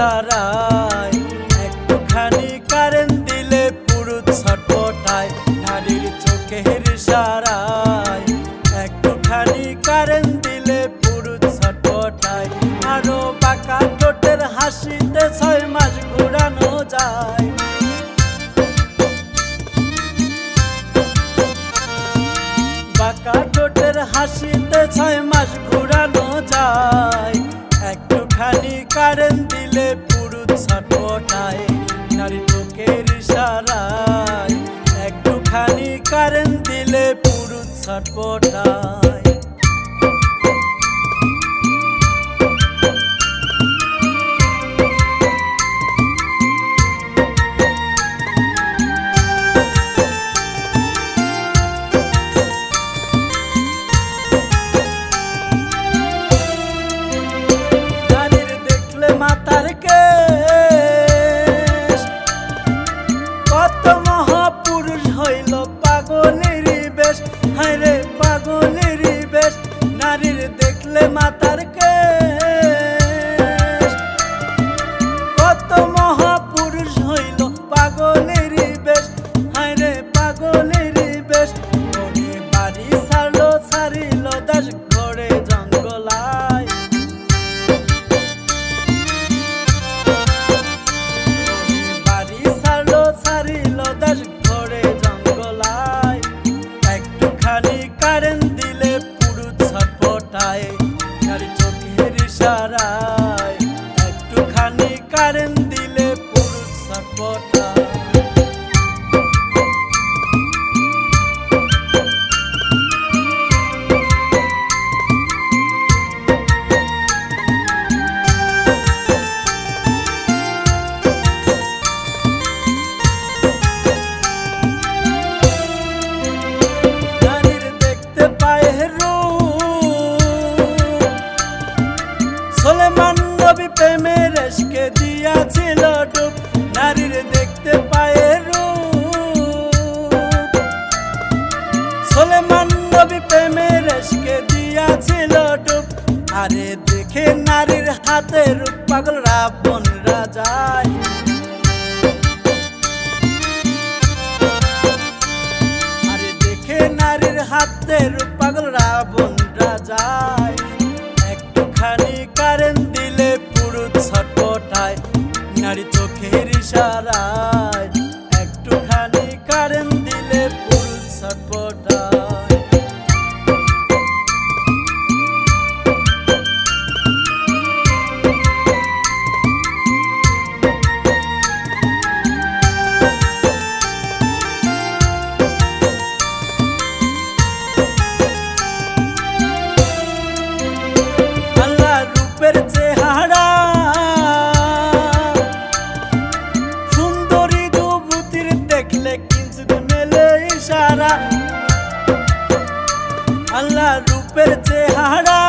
দাঁড়ায় একটুখানি কারেন্ট দিলে পুরো ছটপটায়, নারীর চোখের সারায়। একটুখানি কারেন্ট দিলে পুরো ছটপটায়, আরও বাঁকা ঠোঁটের হাসিতে ছয় মাস কারেন্ট দিলে পুরুষ ছটপটায়। চোখের হাতে পাগল রাবণ রাজায় আরে দেখে নারীর হাতের পাগল রাবণ রাজায় আল্লাহ রূপের চেহারা।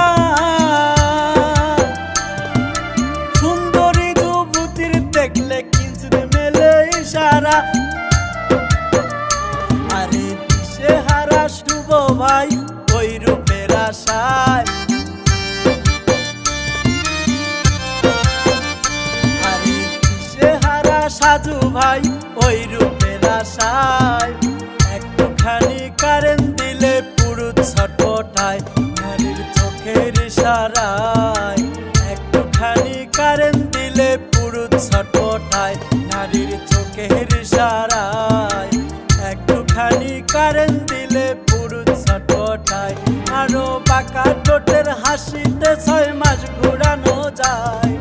সুন্দরী যুবতীর দেখলে কিঞ্চিত মেলে ইশারা। আরে দিশে হারা শুভ ভাই, ওই রূপের আশায়। আরে দিশে সাধু ভাই, ওই রূপের আশায়। ইশারায় একটুখানি কারেন্ট দিলে পুরুষ ছটপটায় আরও বাঁকা ঠোঁটের হাসিতে ছয় মাস ঘুরানো যায়।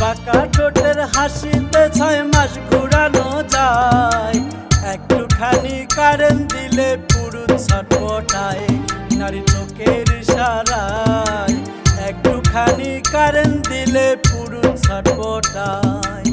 বাঁকা ঠোঁটের হাসিতে ছয় মাস ঘুরানো যায়। একটুখানি কারেন্ট দিলে একটুখানি কারেন্ট দিলে পুরুষ ছটপটায়